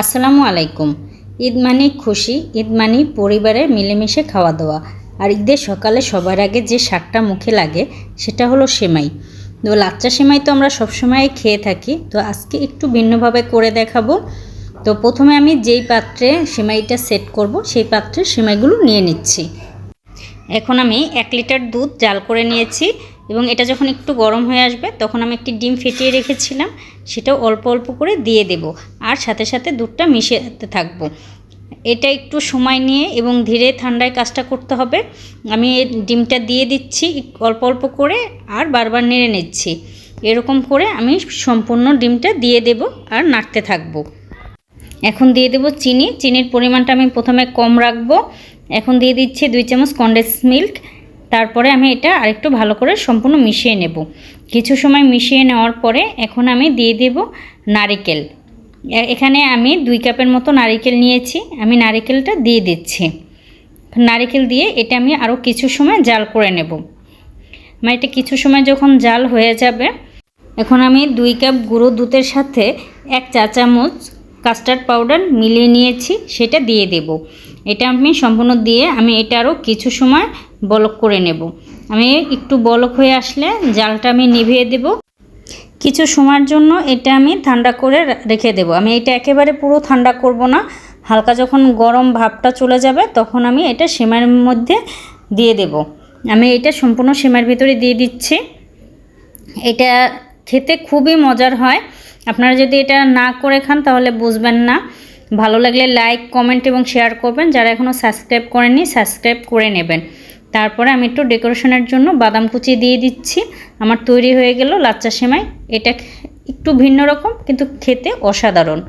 আসসালামু আলাইকুম। ঈদ মানে খুশি, ঈদ মানে পরিবারের মিলেমিশে খাওয়া দাওয়া আর ঈদের সকালে সবার আগে যে শাকটা মুখে লাগে, সেটা হলো সেমাই। তো লাচ্চা সেমাই তো আমরা সবসময় খেয়ে থাকি, তো আজকে একটু ভিন্নভাবে করে দেখাবো। তো প্রথমে আমি যেই পাত্রে সেমাইটা সেট করব, সেই পাত্রে সেমাইগুলো নিয়ে নিচ্ছি। এখন আমি এক লিটার দুধ জাল করে নিয়েছি। এবং এটা যখন একটু গরম হয়ে আসবে, তখন আমি একটি ডিম ফেটিয়ে রেখেছিলাম, সেটাও অল্প অল্প করে দিয়ে দেব। আর সাথে সাথে দুধটা মিশাতে থাকব। এটা একটু সময় নিয়ে এবং ধীরে ঠান্ডায় কাজটা করতে হবে। আমি ডিমটা দিয়ে দিচ্ছি, অল্প অল্প করে, আর বারবার নেড়ে নিচ্ছি। এরকম করে আমি সম্পূর্ণ ডিমটা দিয়ে দেব আর নাড়তে থাকব। এখন দিয়ে দেবো চিনি। চিনির পরিমাণটা আমি প্রথমে কম রাখব। এখন দিয়ে দিচ্ছি দুই চামচ কন্ডেন্স মিল্ক। তারপরে আমি এটা আরেকটু ভালো করে সম্পূর্ণ মিশিয়ে নেব। কিছু সময় মিশিয়ে নেওয়ার পরে এখন আমি দিয়ে দেব নারিকেল। এখানে আমি দুই কাপের মতো নারিকেল নিয়েছি। আমি নারিকেলটা দিয়ে দিচ্ছি। নারিকেল দিয়ে এটা আমি আরও কিছু সময় জাল করে নেব। আমার এটা কিছু সময় যখন জাল হয়ে যাবে, এখন আমি দুই কাপ গুঁড়ো দুধের সাথে এক চা চামচ কাস্টার্ড পাউডার মিলিয়ে নিয়েছি, সেটা দিয়ে দেব। এটা আমি সম্পূর্ণ দিয়ে আমি এটা আরও কিছু সময় বলক করে নেব। আমি একটু বলক হয়ে আসলে জালটা আমি নিভিয়ে দেব। কিছু সময়ের জন্য এটা আমি ঠান্ডা করে রেখে দেব। আমি এটা একেবারে পুরো ঠান্ডা করব না। হালকা যখন গরম ভাবটা চলে যাবে তখন আমি এটা সেমাইয়ের মধ্যে দিয়ে দেব। আমি এটা সম্পূর্ণ সেমাইয়ের ভিতরে দিয়ে দিচ্ছি। এটা খেতে খুবই মজার হয়। আপনারা যদি এটা না করে খান তাহলে বুঝবেন না। ভালো লাগলে লাইক কমেন্ট এবং শেয়ার করবেন। যারা এখনও সাবস্ক্রাইব করেননি সাবস্ক্রাইব করে নেবেন। তারপরে আমি একটু ডেকোরেশনের জন্য বাদাম কুচি দিয়ে দিচ্ছি। আমার তৈরি হয়ে গেল লাচ্চা সেমাই। এটা একটু ভিন্ন রকম, কিন্তু খেতে অসাধারণ।